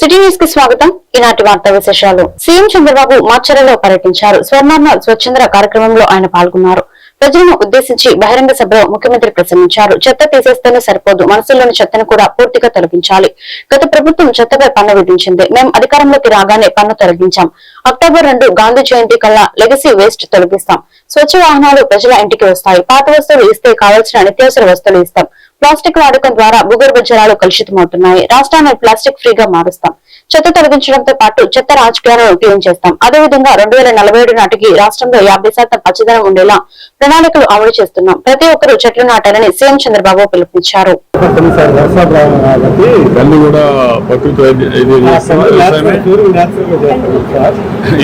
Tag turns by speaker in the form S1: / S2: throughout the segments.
S1: City న్యూస్కి స్వాగతం. ఈనాటి వార్తా విశేషాలు. సీఎం చంద్రబాబు మాచర్లలో పర్యటించారు. స్వర్ణార్ణ స్వచ్ఛంద్ర కార్యక్రమంలో ఆయన పాల్గొన్నారు. ప్రజలను ఉద్దేశించి బహిరంగ సభలో ముఖ్యమంత్రి ప్రసంగించారు. చెత్త తీసేస్తేనే సరిపోదు. మనసులోని చెత్తను కూడా పూర్తిగా తొలగించాలి. గత ప్రభుత్వం చెత్తపై పన్ను విధించింది. మేము అధికారంలోకి రాగానే పన్ను తొలగించాం. అక్టోబర్ రెండు గాంధీ జయంతి కల్లా లెగసీ వేస్ట్ తొలగిస్తాం. స్వచ్ఛ వాహనాలు ప్రజల ఇంటికి వస్తాయి. పాత వస్తువులు ఇస్తే కావాల్సిన నిత్యావసర వస్తువులు ఇస్తాం. ప్లాస్టిక్ వాడకం ద్వారా భూగర్భ జలాలు కలుషితమవుతున్నాయి. రాష్ట్రాన్ని ప్లాస్టిక్ ఫ్రీగా మారుస్తాం. చెత్త తొలగించడంతో పాటు చెత్త రాజకీయాలను క్లీన్ చేస్తాం. అదేవిధంగా రెండు వేల నలభై ఏడు నాటికి రాష్ట్రంలో యాభై శాతం పచ్చదనం ఉండేలా ప్రణాళికలు అమలు చేస్తున్నాం. ప్రతి ఒక్కరూ చెట్లు నాటాలని సీఎం చంద్రబాబు పిలుపునిచ్చారు.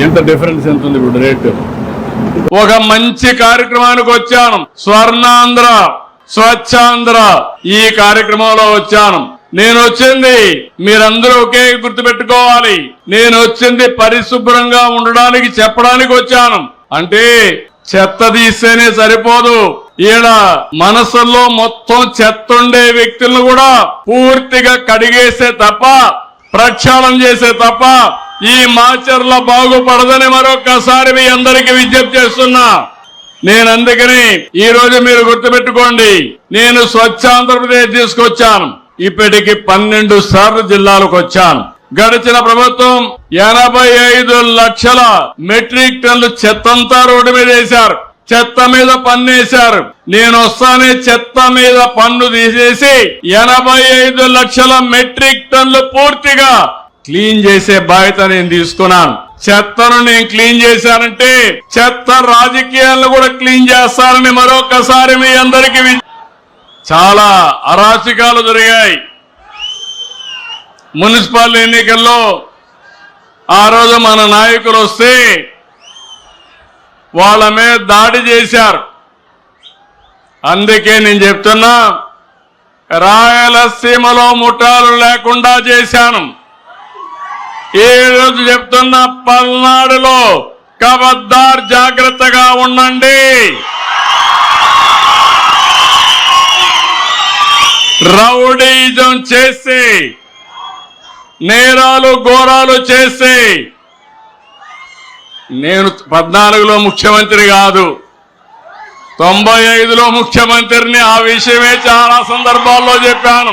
S2: ఎంత డిఫరెన్స్ ఎంత ఉంది ఇప్పుడు రేట్? ఒక మంచి కార్యక్రమానికి వచ్చాను స్వర్ణాంధ్ర. స్వచ్ఛాంధ్ర ఈ కార్యక్రమంలో వచ్చాను. నేను వచ్చింది మీరందరూ ఒకే గుర్తుపెట్టుకోవాలి. నేను వచ్చింది పరిశుభ్రంగా ఉండడానికి చెప్పడానికి వచ్చాను. అంటే చెత్త తీస్తేనే సరిపోదు. ఈడ మనసుల్లో మొత్తం చెత్త ఉండే వ్యక్తులను కూడా పూర్తిగా కడిగేసే తప్ప ప్రక్షాళన చేసే తప్ప ఈ మాచర్ల బాగుపడదని మరొకసారి మీ అందరికి విజ్ఞప్తి చేస్తున్నా. నేను అందుకని ఈ రోజు మీరు గుర్తుపెట్టుకోండి నేను స్వచ్ఛ ఆంధ్రప్రదేశ్ తీసుకొచ్చాను. ఇప్పటికి పన్నెండు సార్లు జిల్లాలకు వచ్చాను. గడిచిన ప్రభుత్వం ఎనభై ఐదు లక్షల మెట్రిక్ టన్నులు చెత్తంతా రోడ్డు మీద వేశారు. చెత్త మీద పన్నేశారు నేను వస్తానే చెత్త మీద పన్ను తీసేసి ఎనభై ఐదు లక్షల మెట్రిక్ టన్లు పూర్తిగా క్లీన్ చేసే బాధ్యత నేను తీసుకున్నాను. చెత్తను నేను క్లీన్ చేశానంటే చెత్త రాజకీయాలను కూడా క్లీన్ చేస్తానని మరొకసారి మీ అందరికీ చాలా అరాచకాలు జరిగాయి. మున్సిపల్ ఎన్నికల్లో ఆ రోజు మన నాయకులు వస్తే వాళ్ళ మీద దాడి చేశారు. అందుకే నేను చెప్తున్నా రాయలసీమలో ముఠాలు లేకుండా చేశాను. ఈ రోజు చెప్తున్న పల్నాడులో కబద్దార్ జాగ్రత్తగా ఉండండి. రౌడీజం చేసి నేరాలు ఘోరాలు చేసి నేను పద్నాలుగులో ముఖ్యమంత్రి కాదు తొంభై ఐదులో ముఖ్యమంత్రిని ఆ విషయమే చాలా సందర్భాల్లో చెప్పాను.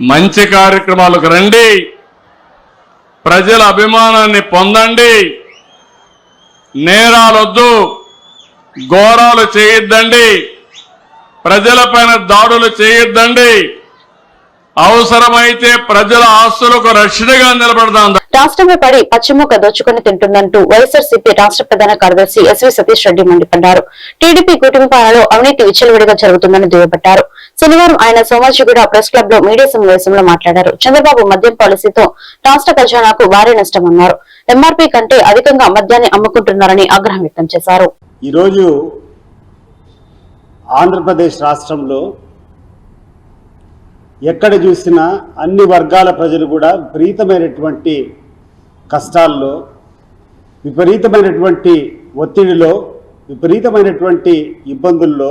S2: మంచి కార్యక్రమాలకు రండి. ప్రజల అభిమానాన్ని పొందండి. నేరాలొద్దు ఘోరాలు చేయొద్దండి. ప్రజలపైన దాడులు చేయొద్దండి. అవసరమైతే ప్రజల ఆస్తులకు రక్షణగా నిలబడదాం.
S1: రాష్ట్రంపై పడి పశ్చిమోక దోచుకుని తింటుందంటూ వైఎస్ఆర్సీపీ రాష్ట్ర ప్రధాన కార్యదర్శి ఎస్వి సతీష్ రెడ్డి మండిపడ్డారు. టీడీపీ కూటమి పాలనలో అవినీతి విచ్చలవిడిగా జరుగుతుందని దుయ్యబట్టారు. శనివారం ఆయన సోమాజిగూడ ప్రెస్ క్లబ్లో మీడియా సమావేశంలో మాట్లాడారు. చంద్రబాబు మద్యం పాలసీతో రాష్ట్ర ఖజానాకు భారీ నష్టమన్నారు. ఎంఆర్పీ కంటే అధికంగా మద్యాన్ని అమ్ముకుంటున్నారని ఆగ్రహం వ్యక్తం చేశారు.
S3: ఈరోజు ఆంధ్రప్రదేశ్ రాష్ట్రంలో ఎక్కడ చూసినా అన్ని వర్గాల ప్రజలు కూడా విపరీతమైనటువంటి కష్టాల్లో విపరీతమైనటువంటి ఒత్తిడిలో విపరీతమైనటువంటి ఇబ్బందుల్లో.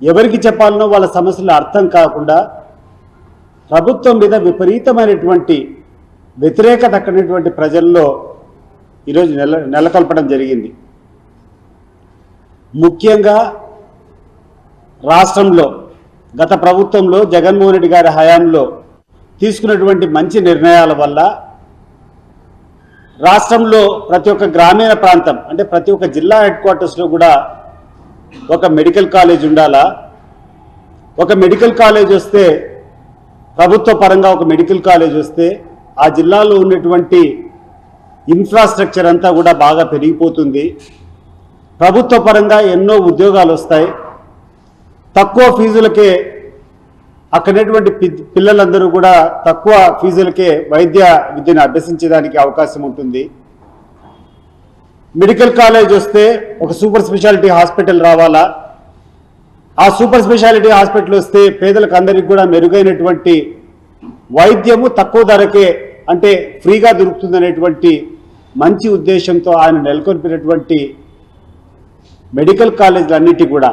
S3: ఎవరికి చెప్పాలనో వాళ్ళ సమస్యలు అర్థం కాకుండా ప్రభుత్వం మీద విపరీతమైనటువంటి వ్యతిరేకత అక్కడినటువంటి ప్రజల్లో ఈరోజు నెల నెలకొల్పడం జరిగింది. ముఖ్యంగా రాష్ట్రంలో గత ప్రభుత్వంలో జగన్మోహన్ రెడ్డి గారి హయాంలో తీసుకున్నటువంటి మంచి నిర్ణయాల వల్ల రాష్ట్రంలో ప్రతి ఒక్క గ్రామీణ ప్రాంతం అంటే ప్రతి ఒక్క జిల్లా హెడ్ క్వార్టర్స్లో కూడా ఒక మెడికల్ కాలేజ్ ఉండాలా? ఒక మెడికల్ కాలేజ్ వస్తే ప్రభుత్వ పరంగా ఒక మెడికల్ కాలేజ్ వస్తే ఆ జిల్లాలో ఉన్నటువంటి ఇన్ఫ్రాస్ట్రక్చర్ అంతా కూడా బాగా పెరిగిపోతుంది. ప్రభుత్వ పరంగా ఎన్నో ఉద్యోగాలు వస్తాయి. తక్కువ ఫీజులకే అక్కడటువంటి పిల్లలందరూ కూడా తక్కువ ఫీజులకే వైద్య విద్యను అభ్యసించడానికి అవకాశం ఉంటుంది. మెడికల్ కాలేజ్ వస్తే ఒక సూపర్ స్పెషాలిటీ హాస్పిటల్ రావాలా? ఆ సూపర్ స్పెషాలిటీ హాస్పిటల్ వస్తే పేదలకు అందరికి కూడా మెరుగైనటువంటి వైద్యము తక్కువ ధరకే అంటే ఫ్రీగా దొరుకుతుందనేటువంటి మంచి ఉద్దేశంతో ఆయన నెలకొల్పినటువంటి మెడికల్ కాలేజీలన్నిటి కూడా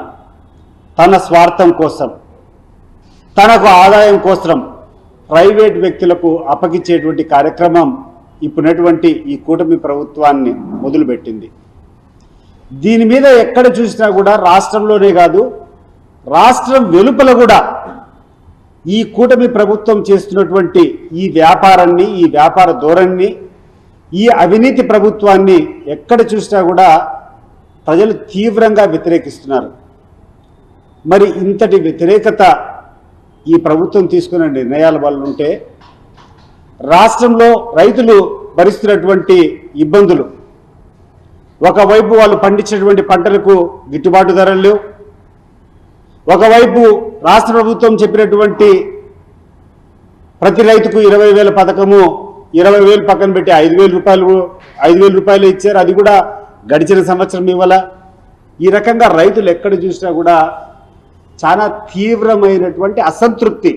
S3: తన స్వార్థం కోసం తనకు ఆదాయం కోసం ప్రైవేట్ వ్యక్తులకు అప్పగించేటువంటి కార్యక్రమం ఇప్పుడున్నటువంటి ఈ కూటమి ప్రభుత్వాన్ని మొదలుపెట్టింది. దీని మీద ఎక్కడ చూసినా కూడా రాష్ట్రంలోనే కాదు రాష్ట్రం వెలుపల కూడా ఈ కూటమి ప్రభుత్వం చేస్తున్నటువంటి ఈ వ్యాపారాన్ని ఈ వ్యాపార ధోరణిని ఈ అవినీతి ప్రభుత్వాన్ని ఎక్కడ చూసినా కూడా ప్రజలు తీవ్రంగా వ్యతిరేకిస్తున్నారు. మరి ఇంతటి వ్యతిరేకత ఈ ప్రభుత్వం తీసుకున్న నిర్ణయాల వల్ల ఉంటే రాష్ట్రంలో రైతులు భరిస్తున్నటువంటి ఇబ్బందులు. ఒకవైపు వాళ్ళు పండించినటువంటి పంటలకు గిట్టుబాటు ధరలు లేవు. ఒకవైపు రాష్ట్ర ప్రభుత్వం చెప్పినటువంటి ప్రతి రైతుకు ఇరవై వేల పథకము ఇరవై వేలు పక్కన పెట్టి ఐదు వేల రూపాయలు ఐదు వేల రూపాయలు ఇచ్చారు. అది కూడా గడిచిన సంవత్సరం ఇవ్వాల. ఈ రకంగా రైతులు ఎక్కడ చూసినా కూడా చాలా తీవ్రమైనటువంటి అసంతృప్తి.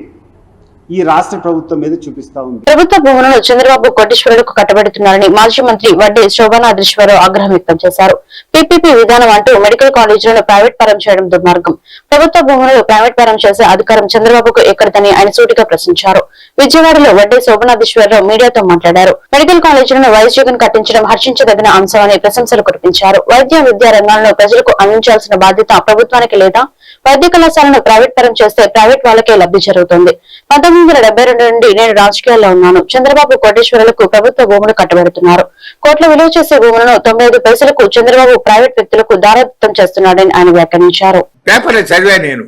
S3: ఈ రాష్ట్ర ప్రభుత్వం మీద చూపిస్తా ఉంది.
S1: ప్రభుత్వ భూములను చంద్రబాబు కోటేశ్వరులకు కట్టబెడుతున్నారని మాజీ మంత్రి వడ్డే శోభనాద్రీశ్వరరావు ఆగ్రహం వ్యక్తం చేశారు. పీపీపీ విధానం అంటూ మెడికల్ కాలేజీలను ప్రైవేట్ పరం చేయడం దుర్మార్గం. ప్రభుత్వ భూములను ప్రైవేట్ పరం చేసే అధికారం చంద్రబాబుకు ఎక్కడదని ఆయన సూటిగా ప్రశ్నించారు. విజయవాడలో వడ్డే శోభనాధీశ్వరరావు మీడియాతో మాట్లాడారు. మెడికల్ కాలేజీలను వైఎస్ జగన్ కట్టించడం హర్షించదగిన అంశమని ప్రశంసలు కురిపించారు. వైద్య విద్యా రంగాలను ప్రజలకు అందించాల్సిన బాధ్యత ప్రభుత్వానికి లేదా వైద్య కళాశాలను ప్రైవేట్ పరం చేస్తే ప్రైవేట్ వాళ్ళకే లబ్ధి జరుగుతుంది. పంతొమ్మిది వందల డెబ్బై రెండు నుండి నేను రాజకీయాల్లో ఉన్నాను. చంద్రబాబు కోటేశ్వరులకు ప్రభుత్వ భూములు కట్టబెడుతున్నారు. కోట్ల విలువ చేసే భూములను తొంభై ఐదు పైసలకు చంద్రబాబు ప్రైవేట్ వ్యక్తులకు దారాదత్తం చేస్తున్నాడని ఆయన వ్యాఖ్యానించారు.
S4: పేపర్ చదివా నేను.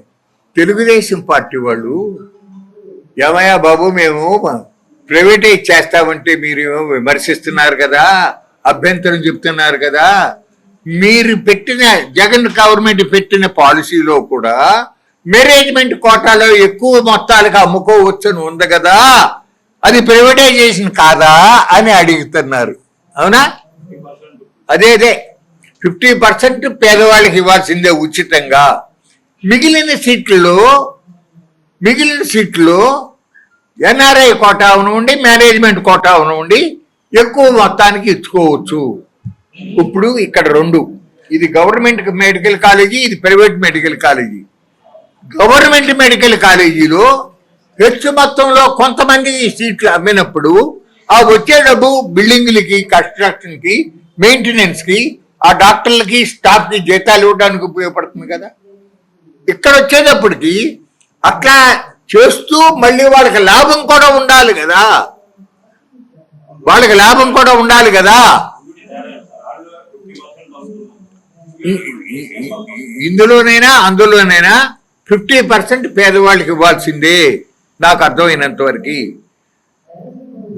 S4: తెలుగుదేశం పార్టీ వాళ్ళు ఏమయ్యా బాబు మేము ప్రైవేటైజ్ చేస్తామంటే మీరు విమర్శిస్తున్నారు కదా అభ్యంతరం చెప్తున్నారు కదా. మీరు పెట్టిన జగన్ గవర్నమెంట్ పెట్టిన పాలసీలో కూడా మేనేజ్మెంట్ కోటాలో ఎక్కువ మొత్తాలకు అమ్ముకోవచ్చని ఉంది కదా అది ప్రైవేటైజేషన్ కాదా అని అడుగుతున్నారు. అవునా? అదే అదే. ఫిఫ్టీ పర్సెంట్ పేదవాళ్ళకి ఇవ్వాల్సిందే ఉచితంగా. మిగిలిన సీట్లలో మిగిలిన సీట్లు ఎన్ఆర్ఐ కోటా ఉండి మేనేజ్మెంట్ కోటా ఉండి ఎక్కువ మొత్తానికి ఇచ్చుకోవచ్చు. ఇప్పుడు ఇక్కడ రెండు. ఇది గవర్నమెంట్ మెడికల్ కాలేజీ ఇది private medical college. Government medical కాలేజీలో హెచ్చు మొత్తంలో కొంతమంది సీట్లు అమ్మినప్పుడు ఆ వచ్చే డబ్బు బిల్డింగ్లకి కన్స్ట్రక్షన్కి మెయింటెనెన్స్కి ఆ డాక్టర్లకి స్టాఫ్కి జీతాలు ఇవ్వడానికి ఉపయోగపడుతుంది కదా. ఇక్కడ వచ్చేటప్పటికి అట్లా చేస్తూ మళ్ళీ వాళ్ళకి లాభం కూడా ఉండాలి కదా. వాళ్ళకి లాభం కూడా ఉండాలి కదా. ఇందులోనైనా అందులోనైనా ఫిఫ్టీ పర్సెంట్ పేదవాళ్ళకి ఇవ్వాల్సిందే. నాకు అర్థమైనంత వరకు.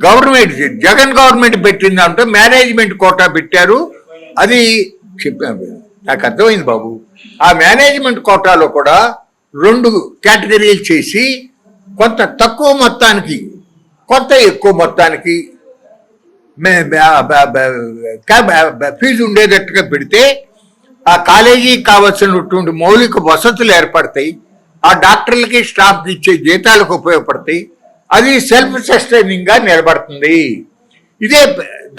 S4: గవర్నమెంట్ జగన్ గవర్నమెంట్ పెట్టింది అంటే మేనేజ్మెంట్ కోటా పెట్టారు. అది చెప్పాను నాకు అర్థమైంది బాబు. ఆ మేనేజ్మెంట్ కోటాలో కూడా రెండు కేటగిరీలు చేసి కొంత తక్కువ మొత్తానికి కొంత ఎక్కువ మొత్తానికి ఫీజు ఉండేటట్టుగా పెడితే ఆ కాలేజీకి కావలసినటువంటి మౌలిక వసతులు ఏర్పడతాయి. ఆ డాక్టర్లకి స్టాఫ్కి ఇచ్చే జీతాలకు ఉపయోగపడతాయి. అది సెల్ఫ్ సస్టైనింగ్గా నిలబడుతుంది. ఇదే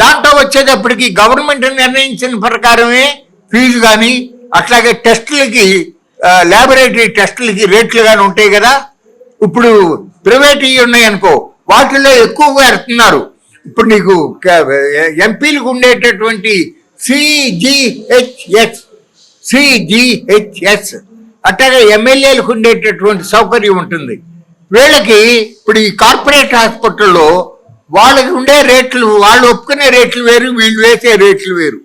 S4: దాంట్లో వచ్చేటప్పటికి గవర్నమెంట్ నిర్ణయించిన ప్రకారమే ఫీజు కానీ అట్లాగే టెస్టులకి ల్యాబొరేటరీ టెస్టులకి రేట్లు కానీ ఉంటాయి కదా. ఇప్పుడు ప్రైవేట్ ఉన్నాయి అనుకో వాటిల్లో ఎక్కువగా ఎడుతున్నారు. ఇప్పుడు నీకు ఎంపీలకు ఉండేటటువంటి సిజిహెచ్ఎస్ సిజిహెచ్ఎస్ అట్లాగే ఎమ్మెల్యేలకు ఉండేటటువంటి సౌకర్యం ఉంటుంది. వీళ్ళకి ఇప్పుడు ఈ కార్పొరేట్ హాస్పిటల్లో వాళ్ళకి ఉండే రేట్లు వాళ్ళు ఒప్పుకునే రేట్లు వేరు వీళ్ళు వేసే రేట్లు వేరు.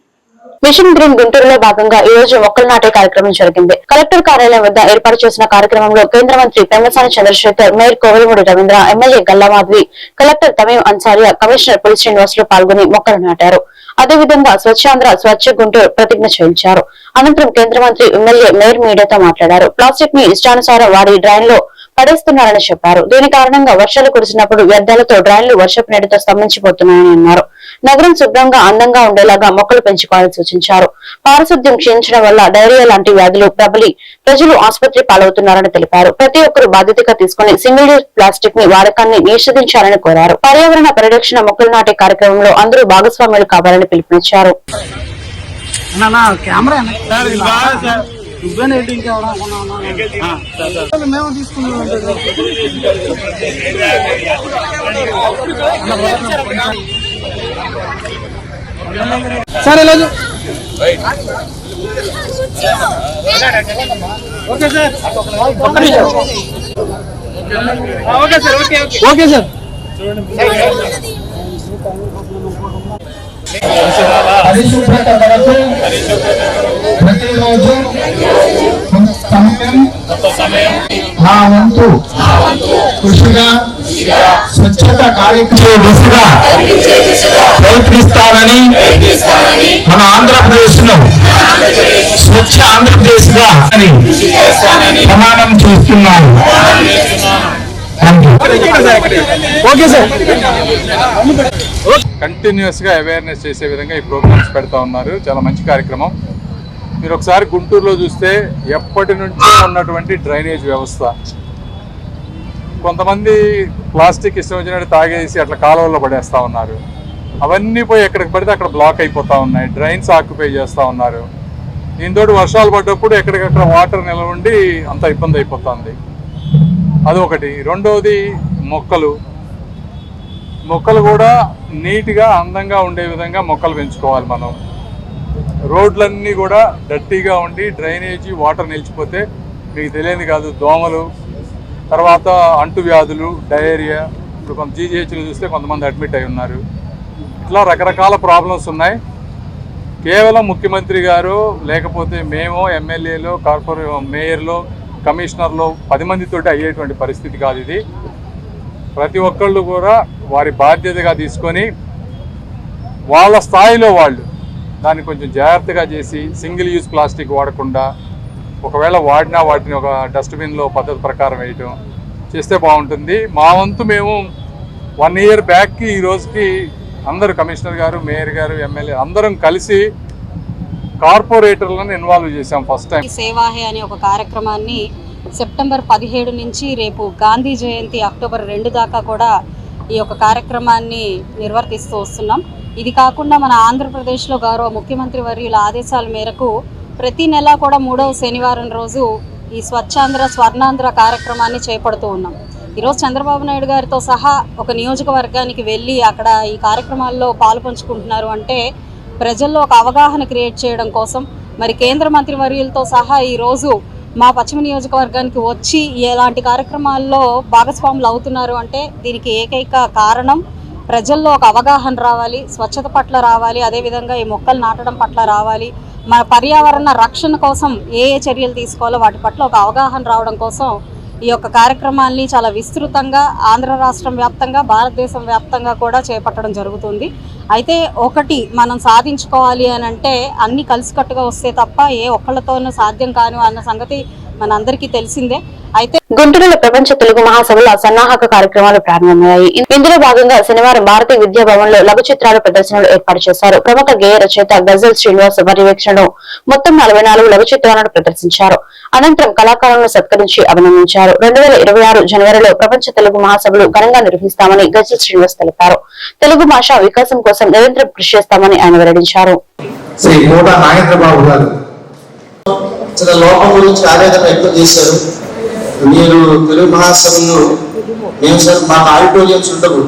S1: మిషన్ గ్రీన్ గుంటూరులో భాగంగా ఈ రోజు మొక్కలు నాటే కార్యక్రమం జరిగింది. కలెక్టర్ కార్యాలయం వద్ద ఏర్పాటు చేసిన కార్యక్రమంలో కేంద్ర మంత్రి Pemmasani Chandrasekhar mayor Kovelamudi Ravindra MLA Galla Madhavi collector Tameem Ansariya commissioner Puli Srinivasulu పాల్గొని మొక్కలు నాటారు. అదేవిధంగా స్వచ్ఛాంధ్ర స్వచ్ఛ గుంటూరు ప్రతిజ్ఞ చేయించారు. అనంతరం కేంద్ర మంత్రి ఎమ్మెల్యే మేయర్ మీడియాతో మాట్లాడారు. ప్లాస్టిక్ని ఇష్టానుసారం వాడి డ్రైన్లో పడేస్తున్నారని చెప్పారు. దీని కారణంగా వర్షాలు కురిసినప్పుడు వ్యర్థాలతో డ్రైన్లు వర్షపు నీటితో స్తంభించిపోతున్నాయని అన్నారు. నగరం శుభ్రంగా అందంగా ఉండేలాగా మొక్కలు పెంచుకోవాలని సూచించారు. పారిశుద్ధ్యం క్షీణించడం వల్ల డైరియా లాంటి వ్యాధులు ప్రబలి ప్రజలు ఆసుపత్రి పాలవుతున్నారని తెలిపారు. ప్రతి ఒక్కరూ బాధ్యతగా తీసుకుని సింగిల్ యూజ్ ప్లాస్టిక్ని వాడకాన్ని నిషేధించాలని కోరారు. పర్యావరణ పరిరక్షణ మొక్కలు నాటే కార్యక్రమంలో అందరూ భాగస్వాములు కావాలని పిలుపునిచ్చారు.
S5: నువ్వేనా మేము తీసుకున్నాం సార్ ఇలా చూ- ఓకే సార్ ఒక్క నిమిషం. ఆ, okay sir okay okay okay sir
S6: పరిశుభ్రత కొరకు ప్రతిరోజు కొంత సమయం నా వంతు కృషిగా స్వచ్ఛత కార్యక్రమ దిశగా ప్రయత్నిస్తానని మన ఆంధ్రప్రదేశ్ను స్వచ్ఛ ఆంధ్రప్రదేశ్గా అని ప్రమాణం చేస్తున్నాను.
S7: కంటిన్యూస్గా అవేర్నెస్ చేసే విధంగా ఈ ప్రోగ్రామ్స్ పెడతా ఉన్నారు. చాలా మంచి కార్యక్రమం. మీరు ఒకసారి గుంటూరులో చూస్తే ఎప్పటి నుంచో ఉన్నటువంటి డ్రైనేజ్ వ్యవస్థ. కొంతమంది ప్లాస్టిక్ ఇష్టం వచ్చినట్టు తాగేసి అట్లా కాలువల్లో పడేస్తూ ఉన్నారు. అవన్నీ పోయి ఎక్కడికి పడితే అక్కడ బ్లాక్ అయిపోతా ఉన్నాయి. డ్రైన్స్ ఆక్యుపై చేస్తూ ఉన్నారు. దీంతో వర్షాలు పడ్డప్పుడు ఎక్కడికక్కడ వాటర్ నిల్వ ఉండి అంత ఇబ్బంది అయిపోతుంది. అది ఒకటి. రెండవది మొక్కలు. మొక్కలు కూడా నీట్గా అందంగా ఉండే విధంగా మొక్కలు పెంచుకోవాలి మనం. రోడ్లన్నీ కూడా డర్టీగా ఉండి డ్రైనేజీ వాటర్ నిలిచిపోతే మీకు తెలియదు కాదు దోమలు తర్వాత అంటువ్యాధులు డయేరియా ఇప్పుడు కొంత జీజీహెచ్లు చూస్తే కొంతమంది అడ్మిట్ అయి ఉన్నారు. ఇట్లా రకరకాల ప్రాబ్లమ్స్ ఉన్నాయి. కేవలం ముఖ్యమంత్రి గారు లేకపోతే మేము ఎమ్మెల్యేలు కార్పొరే మేయర్లో కమిషనర్లో పది మందితోటి అయ్యేటువంటి పరిస్థితి కాదు ఇది. ప్రతి ఒక్కళ్ళు కూడా వారి బాధ్యతగా తీసుకొని వాళ్ళ స్థాయిలో వాళ్ళు దాన్ని కొంచెం జాగ్రత్తగా చేసి సింగిల్ యూజ్ ప్లాస్టిక్ వాడకుండా ఒకవేళ వాడినా వాటిని ఒక డస్ట్బిన్లో పద్ధతి ప్రకారం వేయటం చేస్తే బాగుంటుంది. మా వంతు మేము వన్ ఇయర్ బ్యాక్కి ఈ రోజుకి అందరూ కమిషనర్ గారు మేయర్ గారు ఎమ్మెల్యే అందరం కలిసి కార్పొరేటర్లను ఇన్వాల్వ్ చేశాం ఫస్ట్ టైం.
S8: సేవాహే అనే ఒక కార్యక్రమాన్ని సెప్టెంబర్ పదిహేడు నుంచి రేపు గాంధీ జయంతి అక్టోబర్ రెండు దాకా కూడా ఈ యొక్క కార్యక్రమాన్ని నిర్వర్తిస్తూ వస్తున్నాం. ఇది కాకుండా మన ఆంధ్రప్రదేశ్లో గౌరవ ముఖ్యమంత్రి వర్యుల ఆదేశాల మేరకు ప్రతి నెల కూడా మూడవ శనివారం రోజు ఈ స్వచ్ఛాంధ్ర స్వర్ణాంధ్ర కార్యక్రమాన్ని చేపడుతూ ఉన్నాం. ఈరోజు చంద్రబాబు నాయుడు గారితో సహా ఒక నియోజకవర్గానికి వెళ్ళి అక్కడ ఈ కార్యక్రమాల్లో పాల్పంచుకుంటున్నారు అంటే ప్రజల్లో ఒక అవగాహన క్రియేట్ చేయడం కోసం మరి కేంద్ర మంత్రి వర్యులతో సహా ఈరోజు మా పశ్చిమ నియోజకవర్గానికి వచ్చి ఎలాంటి కార్యక్రమాల్లో భాగస్వాములు అవుతున్నారు అంటే దీనికి ఏకైక కారణం ప్రజల్లో ఒక అవగాహన రావాలి స్వచ్ఛత పట్ల రావాలి అదేవిధంగా ఈ మొక్కలు నాటడం పట్ల రావాలి. మన పర్యావరణ రక్షణ కోసం ఏ ఏ చర్యలు తీసుకోవాలో వాటి పట్ల ఒక అవగాహన రావడం కోసం ఈ యొక్క కార్యక్రమాల్ని చాలా విస్తృతంగా ఆంధ్ర రాష్ట్రం వ్యాప్తంగా భారతదేశం వ్యాప్తంగా కూడా చేపట్టడం జరుగుతుంది. అయితే ఒకటి మనం సాధించుకోవాలి అని అంటే అన్నీ కలిసికట్టుగా వస్తే తప్ప ఏ ఒక్కళ్ళతోనూ సాధ్యం కాను అన్న సంగతి మనందరికీ తెలిసిందే. అయితే
S1: గుంటూరులో ప్రపంచ తెలుగు మహాసభల సన్నాహక కార్యక్రమాలు ప్రారంభమయ్యాయి. ఇందులో భాగంగా శనివారం భారతీయ విద్యా భవన్లో లఘు చిత్రాల ప్రదర్శనలు ఏర్పాటు చేశారు. ప్రముఖ గేయ రచయిత గజల్ శ్రీనివాస్ పర్యవేక్షణలో మొత్తం నలభై నాలుగు లఘు చిత్రాలను ప్రదర్శించారు. అనంతరం కళాకారులను సత్కరించి అభినందించారు. రెండు వేల ఇరవై ఆరు జనవరిలో ప్రపంచ తెలుగు మహాసభలు ఘనంగా నిర్వహిస్తామని గజల్ శ్రీనివాస్ తెలిపారు. తెలుగు భాష వికాసం కోసం నిరంతరం కృషి చేస్తామని ఆయన వెల్లడించారు.
S6: శ్రీ కోట నాగేంద్రబాబు గారు.
S9: చిన్న లోపం గురించి ఆవేదన వ్యక్తం చేశారు. మీరు తెలుగు మహాసభలో మేము సార్ మాకు ఆడిటోరియంస్ ఉండవు.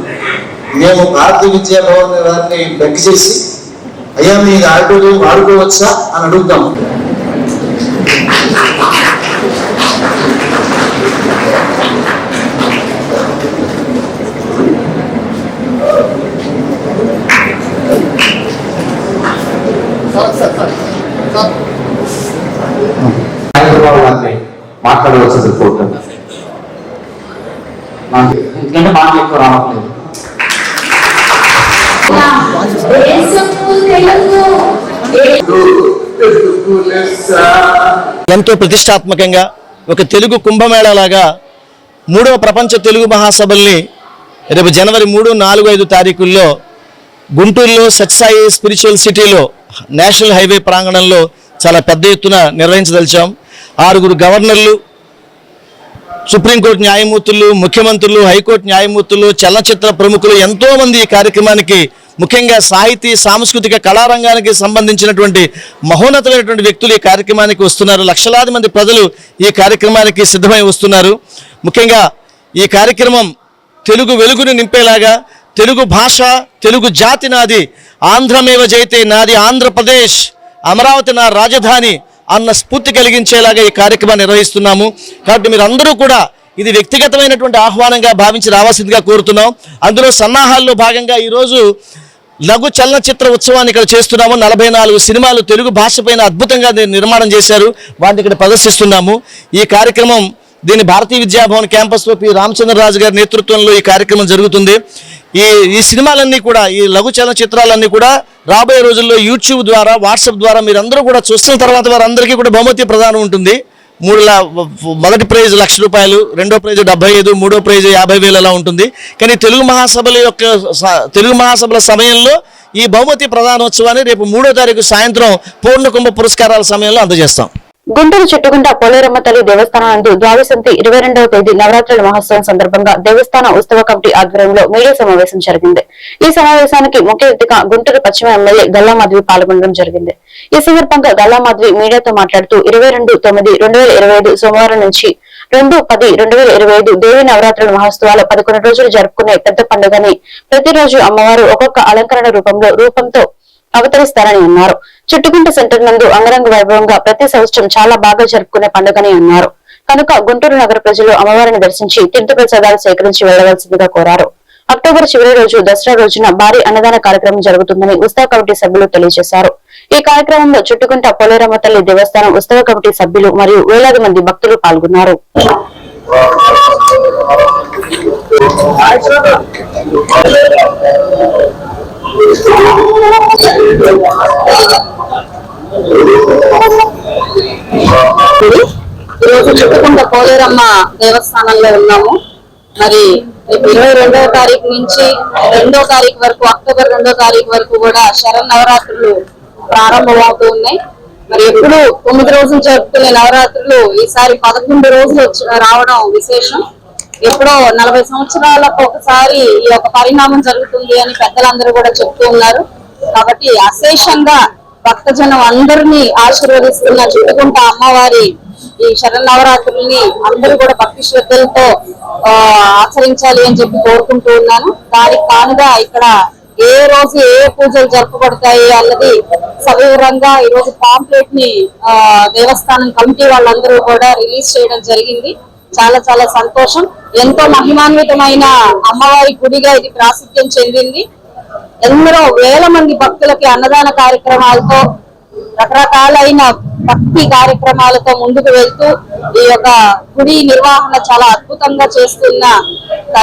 S9: మేము భారతీయ విద్యా భవన్ వారిని బెక్క చేసి అయ్యా మీ ఆడిటోరియం వాడుకోవచ్చా? అని
S6: అడుగుతాము మాట్లాడవలసింది కోరుతాను ఎందుకంటే మాటలు ఎక్కువ రావట్లేదు.
S9: ఎంతో ప్రతిష్టాత్మకంగా ఒక తెలుగు కుంభమేళా లాగా మూడవ ప్రపంచ తెలుగు మహాసభల్ని రేపు జనవరి మూడు నాలుగు ఐదు తారీఖుల్లో గుంటూరులో సత్సాయి స్పిరిచువల్ సిటీలో నేషనల్ హైవే ప్రాంగణంలో చాలా పెద్ద ఎత్తున నిర్వహించదలిచాం. ఆరుగురు గవర్నర్లు సుప్రీంకోర్టు న్యాయమూర్తులు ముఖ్యమంత్రులు హైకోర్టు న్యాయమూర్తులు చలనచిత్ర ప్రముఖులు ఎంతోమంది ఈ కార్యక్రమానికి ముఖ్యంగా సాహితీ సాంస్కృతిక కళారంగానికి సంబంధించినటువంటి మహోన్నతమైనటువంటి వ్యక్తులు ఈ కార్యక్రమానికి వస్తున్నారు. లక్షలాది మంది ప్రజలు ఈ కార్యక్రమానికి సిద్ధమై వస్తున్నారు. ముఖ్యంగా ఈ కార్యక్రమం తెలుగు వెలుగును నింపేలాగా తెలుగు భాష తెలుగు జాతి నాది ఆంధ్రమేవ జైతే నాది ఆంధ్రప్రదేశ్ అమరావతి నా రాజధాని అన్న స్ఫూర్తి కలిగించేలాగా ఈ కార్యక్రమాన్ని నిర్వహిస్తున్నాము. కాబట్టి మీరు అందరూ కూడా ఇది వ్యక్తిగతమైనటువంటి ఆహ్వానంగా భావించి రావాల్సిందిగా కోరుతున్నాం. అందులో సన్నాహాల్లో భాగంగా ఈరోజు లఘు చలనచిత్ర ఉత్సవాన్ని ఇక్కడ చేస్తున్నాము. నలభై నాలుగు సినిమాలు తెలుగు భాషపైన అద్భుతంగా నిర్మాణం చేశారు. వాటిని ఇక్కడ ప్రదర్శిస్తున్నాము. ఈ కార్యక్రమం దీని భారతీయ విద్యాభవన్ క్యాంపస్లో పి రామచంద్రరాజు గారి నేతృత్వంలో ఈ కార్యక్రమం జరుగుతుంది. ఈ ఈ సినిమాలన్నీ కూడా ఈ లఘు చలనచిత్రాలన్నీ కూడా రాబోయే రోజుల్లో యూట్యూబ్ ద్వారా వాట్సాప్ ద్వారా మీరందరూ కూడా చూస్తున్న తర్వాత వారందరికీ కూడా బహుమతి ప్రదానం ఉంటుంది. మూడు మొదటి ప్రైజ్ లక్ష రూపాయలు రెండో ప్రైజ్ డెబ్బై ఐదు మూడో ప్రైజ్ యాభై వేలు అలా ఉంటుంది. కానీ తెలుగు మహాసభల యొక్క తెలుగు మహాసభల సమయంలో ఈ బహుమతి ప్రధానోత్సవాన్ని రేపు మూడో తారీఖు సాయంత్రం పూర్ణ కుంభ పురస్కారాల సమయంలో అందజేస్తాం.
S1: గుంటూరు చెట్టుగుంట పోలేరమ్మ తల్లి దేవస్థానం నందు ద్వాదశంతి ఇరవై రెండవ తేదీ నవరాత్రుల మహోత్సవం సందర్భంగా దేవస్థాన ఉత్సవ కమిటీ ఆధ్వర్యంలో మీడియా సమావేశం జరిగింది. ఈ సమావేశానికి ముఖ్య అతిథిగా గుంటూరు పశ్చిమ ఎమ్మెల్యే గల్లా మాధవి పాల్గొనడం జరిగింది. ఈ సందర్భంగా గల్లా మాధవి మీడియాతో మాట్లాడుతూ ఇరవై రెండు తొమ్మిది రెండు వేల ఇరవై ఐదు సోమవారం నుంచి రెండు పది రెండు వేల ఇరవై ఐదు దేవి నవరాత్రుల మహోత్సవాలు పదకొండు రోజులు జరుపుకునే పెద్ద పండుగని ప్రతిరోజు అమ్మవారు ఒక్కొక్క అలంకరణ రూపంలో రూపంతో అవతరిస్తారని అన్నారు. చుట్టుకుంట సెంటర్ నందు అంగరంగ వైభవంగా ప్రతి సంవత్సరం చాలా బాగా జరుపుకునే పండుగని అన్నారు. కనుక గుంటూరు నగర ప్రజలు అమ్మవారిని దర్శించి తీర్థ ప్రసాదాలు సేకరించి వెళ్ళవలసిందిగా కోరారు. అక్టోబర్ చివరి రోజు దసరా రోజున భారీ అన్నదాన కార్యక్రమం జరుగుతుందని ఉత్సవ కమిటీ సభ్యులు తెలియజేశారు. ఈ కార్యక్రమంలో చుట్టుకుంట పోలేరమ్మ తల్లి దేవస్థానం ఉత్సవ కమిటీ సభ్యులు మరియు వేలాది మంది భక్తులు పాల్గొన్నారు.
S10: ఈరోజు చెప్పుకుంట పోలేరమ్మ దేవస్థానంలో ఉన్నాము. మరి రేపు ఇరవై రెండవ తారీఖు నుంచి రెండో తారీఖు వరకు అక్టోబర్ రెండో తారీఖు వరకు కూడా శరణ్ నవరాత్రులు ప్రారంభమవుతూ ఉన్నాయి. మరి ఎప్పుడు తొమ్మిది రోజులు జరుపుకునే నవరాత్రులు ఈసారి పదకొండు రోజులు రావడం విశేషం. ఎప్పుడో నలభై సంవత్సరాలకు ఒకసారి ఈ యొక్క పరిణామం జరుగుతుంది అని పెద్దలందరూ కూడా చెప్తూ ఉన్నారు. కాబట్టి అశేషంగా భక్తజనం అందరినీ ఆశీర్వదిస్తున్న చుట్టుకుంట అమ్మవారి ఈ శరన్నవరాత్రుల్ని అందరూ కూడా భక్తి శ్రద్ధలతో ఆ, ఆచరించాలి అని చెప్పి కోరుకుంటూ ఉన్నాను. దానికి కానుగా ఇక్కడ ఏ రోజు ఏ పూజలు జరపబడతాయి అన్నది సవివరంగా ఈ రోజు పాంప్లెట్ని ఆ, దేవస్థానం కమిటీ వాళ్ళందరూ కూడా రిలీజ్ చేయడం జరిగింది. చాలా చాలా సంతోషం. ఎంతో మహిమాన్వితమైన అమ్మవారి గుడిగా ఇది ప్రాసిద్ధ్యం చెందింది. ఎందరో వేల మంది భక్తులకి అన్నదాన కార్యక్రమాలతో రకరకాలైన భక్తి కార్యక్రమాలతో ముందుకు వెళ్తూ ఈ యొక్క గుడి నిర్వహణ చాలా అద్భుతంగా చేస్తున్న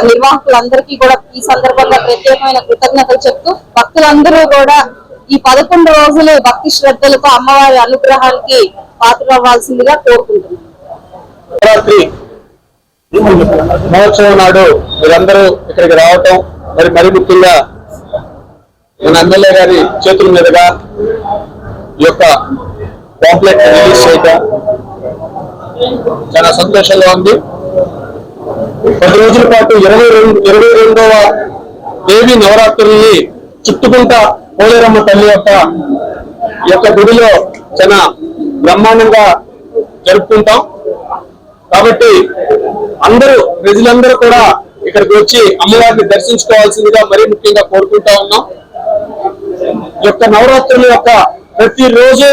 S10: నిర్వాహకులందరికీ కూడా ఈ సందర్భంగా ప్రత్యేకమైన కృతజ్ఞతలు చెప్తూ భక్తులందరూ కూడా ఈ పదకొండు రోజులు భక్తి శ్రద్ధలతో అమ్మవారి అనుగ్రహానికి పాత్రవ్వాల్సిందిగా కోరుకుంటున్నాను
S11: మహోత్సవం నాడు మీరందరూ ఇక్కడికి రావటం మరి మరి ముఖ్యంగా మన ఎమ్మెల్యే గారి చేతుల మీదుగా ఈ యొక్క పాంప్లెట్ రిలీజ్ చేయటం చాలా సంతోషంగా ఉంది. పది రోజుల పాటు ఇరవై రెండు ఇరవై రెండవ దేవి నవరాత్రుల్ని చుట్టుకుంటా పోలేరమ్మ తల్లి యొక్క ఈ యొక్క గుడిలో చాలా బ్రహ్మాండంగా జరుపుకుంటాం. కాబట్టి అందరూ ప్రజలందరూ కూడా ఇక్కడికి వచ్చి అమ్మవారిని దర్శించుకోవాల్సిందిగా మరీ ముఖ్యంగా కోరుకుంటా ఉన్నాం. ఈ యొక్క నవరాత్రుల యొక్క ప్రతి రోజు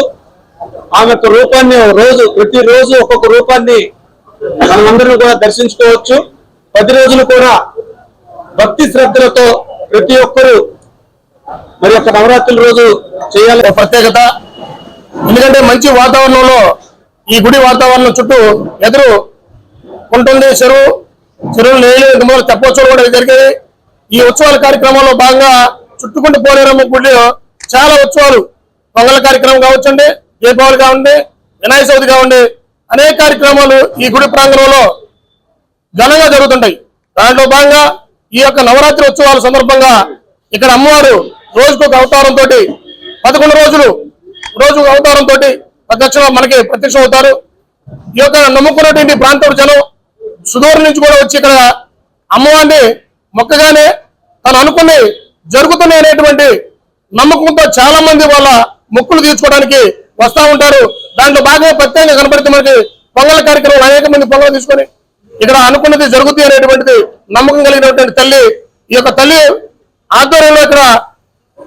S11: ఆమె యొక్క రూపాన్ని రోజు ప్రతి రోజు ఒక్కొక్క రూపాన్ని మనమందరం కూడా దర్శించుకోవచ్చు. పది రోజులు కూడా భక్తి శ్రద్ధలతో ప్రతి ఒక్కరూ మరి యొక్క నవరాత్రుల రోజు చేయాలి. ఒక ప్రత్యేకత. ఎందుకంటే మంచి వాతావరణంలో ఈ గుడి వాతావరణం చుట్టూ ఎదురు ఉంటుంది. చెరువు చెరువు నీళ్ళు మూల తెప్పోత్సవాలు కూడా జరిగాయి. ఈ ఉత్సవాల కార్యక్రమంలో భాగంగా చుట్టుకుంటూ పోలేరమ్మ గుడిలో చాలా ఉత్సవాలు. పొంగల కార్యక్రమం కావచ్చండి దీపావళి కావండి వినాయక చవితి కావండి. అనేక కార్యక్రమాలు ఈ గుడి ప్రాంగణంలో ఘనంగా జరుగుతుంటాయి. దాంట్లో భాగంగా ఈ యొక్క నవరాత్రి ఉత్సవాల సందర్భంగా ఇక్కడ అమ్మవారు రోజుకు ఒక అవతారంతో పదకొండు రోజులు రోజు అవతారం అవతారంతో ప్రత్యక్ష మనకి ప్రత్యక్షం అవుతారు. ఈ యొక్క నమ్ముకున్నటువంటి ప్రాంతం జనం సుదూరు నుంచి కూడా వచ్చి ఇక్కడ అమ్మవారిని మొక్కగానే తను అనుకుని జరుగుతున్నాయి అనేటువంటి నమ్మకంతో చాలా మంది వాళ్ళ మొక్కులు తీర్చుకోవడానికి వస్తా ఉంటారు. దాంట్లో భాగంగా ప్రత్యేకంగా కనబడితే మనకి పొంగల కార్యక్రమం అనేక మంది పొంగలు తీసుకొని ఇక్కడ అనుకున్నది జరుగుతుంది అనేటువంటిది నమ్మకం కలిగినటువంటి తల్లి ఈ యొక్క తల్లి ఆధ్వర్యంలో ఇక్కడ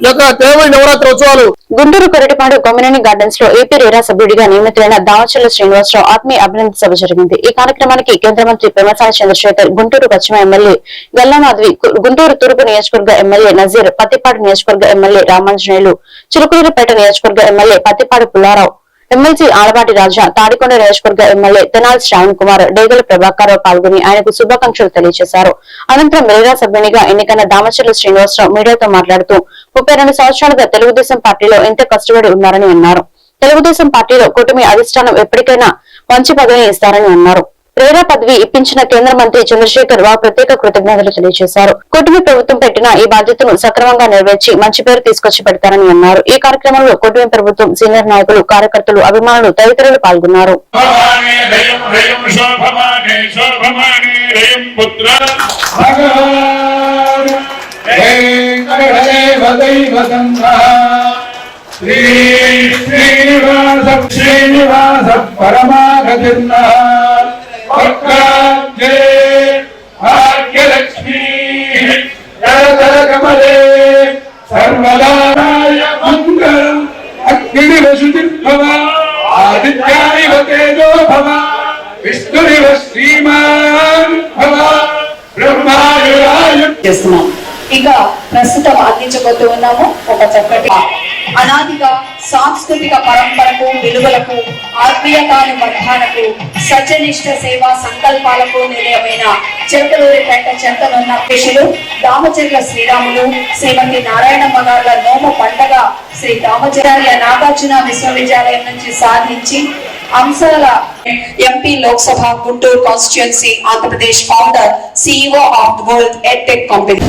S11: యొక్క దేవీ నవరాత్రి ఉత్సవాలు.
S1: గుంటూరు కొరటిపాడు కొమ్మినేని గార్డెన్స్లో ఏపీ రేరా సభ్యుడిగా నియమితులైన దామచల్ల శ్రీనివాసరావు ఆత్మీయ అభినందన సభ జరిగింది. ఈ కార్యక్రమానికి కేంద్ర మంత్రి పెమసాని చంద్రశేఖర్ గుంటూరు పశ్చిమ ఎమ్మెల్యే గల్లామాధవి గుంటూరు తూర్పు నియోజకవర్గ ఎమ్మెల్యే నజీర్ పత్తిపాడు నియోజకవర్గ ఎమ్మెల్యే రామాంజనేయులు చిలుకూరుపేట నియోజకవర్గ ఎమ్మెల్యే పత్తిపాడు పుల్లారావు ఎమ్మెల్సీ ఆలపాటి రాజా తాడికొండ నియోజకవర్గ ఎమ్మెల్యే తెనాల్ శ్రావణ్ కుమార్ డేగల ప్రభాకర్ పాల్గొని ఆయనకు శుభాకాంక్షలు తెలియజేశారు. అనంతరం మెరీరా సభ్యునిగా ఎన్నికైన దామచర్ల శ్రీనివాసరావు మీడియాతో మాట్లాడుతూ ముప్పై రెండు సంవత్సరాలుగా తెలుగుదేశం పార్టీలో ఎంత కష్టపడి ఉన్నారని అన్నారు. తెలుగుదేశం పార్టీలో కూటమి అధిష్టానం ఎప్పటికైనా మంచి పదవిని ఇస్తారని అన్నారు. ప్రేరా పదవి ఇప్పించిన కేంద్ర మంత్రి చంద్రశేఖర్ రావు ప్రత్యేక కృతజ్ఞతలు తెలియజేశారు. కూటమి ప్రభుత్వం పెట్టిన ఈ బాధ్యతను సక్రమంగా నెరవేర్చి మంచి పేరు తీసుకొచ్చి పెడతారని అన్నారు. ఈ కార్యక్రమంలో కూటమి ప్రభుత్వం సీనియర్ నాయకులు కార్యకర్తలు అభిమానులు తదితరులు పాల్గొన్నారు.
S2: శ్రీనివాస శ్రీనివాస పరమాగతిర్న. భక్తాబ్జే భాగ్యలక్ష్మీ. కమలే సర్వదాయ మంగళం. అగ్ని వసుతిర్భవ. ఆదిత్యానివ తేజో భవ విష్ణురివ శ్రీమాన్ భవ బ్రహ్మాయురాయు.
S12: చేస్తున్నాం. ఇక ప్రస్తుతం అందించబోతూ ఉన్నాము ఒక చక్కటి అనాదిగా సాంస్కృతిక పరంపరకు విలువలకు ఆత్మీయతానుబంధాలకు సత్యనిష్ట సేవా సంకల్పాలకు నిలయమైన చెరుకలూరిపేట చెంతనున్న పిషులు దామచర్ల శ్రీరాములు శ్రీమతి నారాయణమ్మ గారుల నోమ పండగ శ్రీ దామచర్య నాగార్జున విశ్వవిద్యాలయం నుంచి సాధించి అంశాల MP Lok Sabha Guntur constituency Andhra Pradesh founder CEO of world edtech company.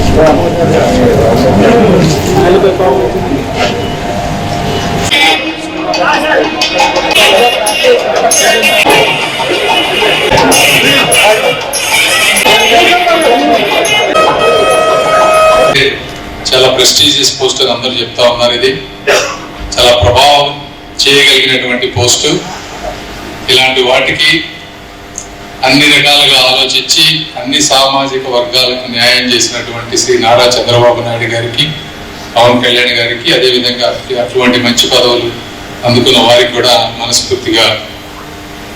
S7: చాలా ప్రెస్టీజియస్ పోస్ట్ అని అందరూ చెప్తా ఉన్నారు ఇది. చాలా ప్రభావం చేయగలిగినటువంటి పోస్టు ఇలాంటి వాటికి అన్ని రకాలుగా ఆలోచించి అన్ని సామాజిక వర్గాలకు న్యాయం చేసినటువంటి శ్రీ నారా చంద్రబాబు నాయుడు గారికి పవన్ కళ్యాణ్ గారికి అదేవిధంగా అటువంటి మంచి పదవులు అందుకున్న వారికి కూడా మనస్ఫూర్తిగా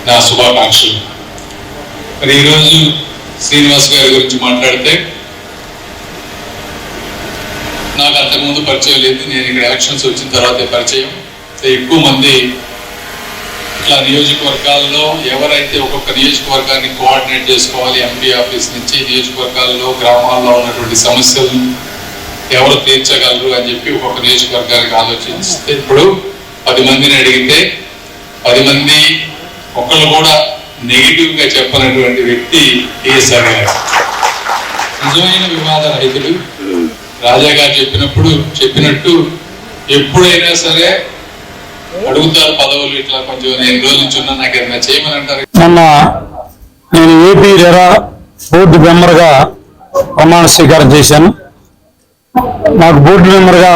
S7: నా శుభాకాంక్షలు. మరి ఈరోజు శ్రీనివాస్ గారి గురించి మాట్లాడితే నాకు అంతకుముందు పరిచయం లేదు. నేను ఇక్కడ ఎలక్షన్స్ వచ్చిన తర్వాతే పరిచయం. ఎక్కువ మంది ఇట్లా నియోజకవర్గాల్లో ఎవరైతే ఒక్కొక్క నియోజకవర్గాన్ని కోఆర్డినేట్ చేసుకోవాలి ఎంపీ ఆఫీస్ నుంచి నియోజకవర్గాల్లో గ్రామాల్లో ఉన్నటువంటి సమస్యలను ఎవరు తీర్చగలరు అని చెప్పి ఒక్కొక్క నియోజకవర్గానికి ఆలోచిస్తే ఇప్పుడు పది మందిని అడిగితే పది మంది ఒకళ్ళు కూడా నెగిటివ్గా చెప్పనటువంటి వ్యక్తి కేఎస్ఆర్ గారు. నిజమైన వివాద రైతులు రాజా గారు చెప్పినప్పుడు చెప్పినట్టు ఎప్పుడైనా సరే అడుగుతారు పదవులు ఇట్లా కొంచెం నేను రోజు నుంచి ఉన్నా నాకు ఏదైనా చేయమని అంటారు.
S11: మొన్న నేను ఏపీ రెరా బోర్డు మెంబర్గా ప్రమాణ స్వీకారం చేశాను. నాకు బోర్డు మెంబర్గా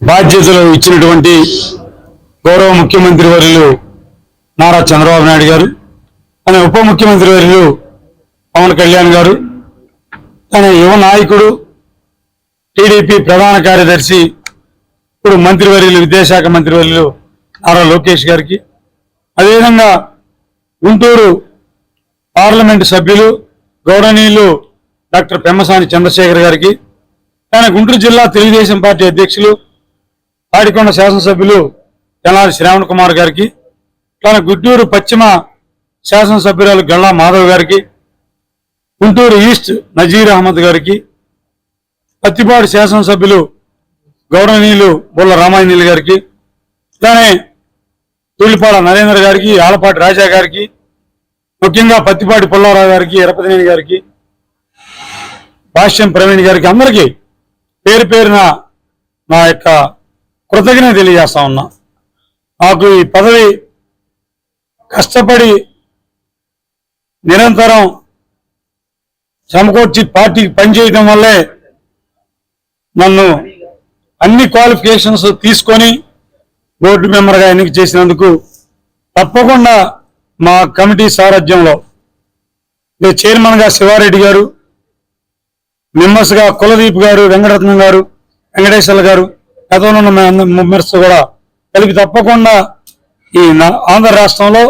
S11: బాధ్యతలు ఇచ్చినటువంటి గౌరవ ముఖ్యమంత్రి వర్యులు నారా చంద్రబాబు నాయుడు గారు ఆయన ఉప ముఖ్యమంత్రి వర్యులు పవన్ కళ్యాణ్ గారు ఆయన యువ నాయకుడు టీడీపీ ప్రధాన కార్యదర్శి ఇప్పుడు మంత్రివర్యులు విద్యాశాఖ మంత్రివర్యులు నారా లోకేష్ గారికి అదేవిధంగా గుంటూరు పార్లమెంటు సభ్యులు గౌరవనీయులు డాక్టర్ పెమ్మసాని చంద్రశేఖర్ గారికి ఆయన గుంటూరు జిల్లా తెలుగుదేశం పార్టీ అధ్యక్షులు తాడికొండ శాసనసభ్యులు తెనాలి శ్రావణ్ కుమార్ గారికి తన గుడ్డూరు పశ్చిమ శాసనసభ్యురాలు గల్లా మాధవ్ గారికి గుంటూరు ఈస్ట్ నజీర్ అహ్మద్ గారికి పత్తిపాడు శాసనసభ్యులు గౌరవనీయులు బుల్ల రామాయణీయులు గారికి అలానే తూలిపాడ నరేంద్ర గారికి ఆలపాటి రాజా గారికి ముఖ్యంగా పత్తిపాటి పుల్లారావు గారికి ఎరపతినేని గారికి భాష్యం ప్రవీణ్ గారికి అందరికీ పేరు పేరున నా యొక్క కృతజ్ఞత తెలియజేస్తా ఉన్నా. నాకు ఈ పదవి కష్టపడి నిరంతరం సమకూర్చి పార్టీకి పనిచేయడం వల్లే నన్ను అన్ని క్వాలిఫికేషన్స్ తీసుకొని బోర్డు మెంబర్గా ఎన్నిక చేసినందుకు తప్పకుండా మా కమిటీ సారథ్యంలో మీ చైర్మన్ శివారెడ్డి గారు మెంబర్స్గా కులదీప్ గారు వెంకటరత్నం గారు వెంకటేశ్వర్ల గారు గతంలో ఉన్న మెంబర్స్ కూడా కలిపి తప్పకుండా ఈ నా- ఆంధ్ర రాష్ట్రంలో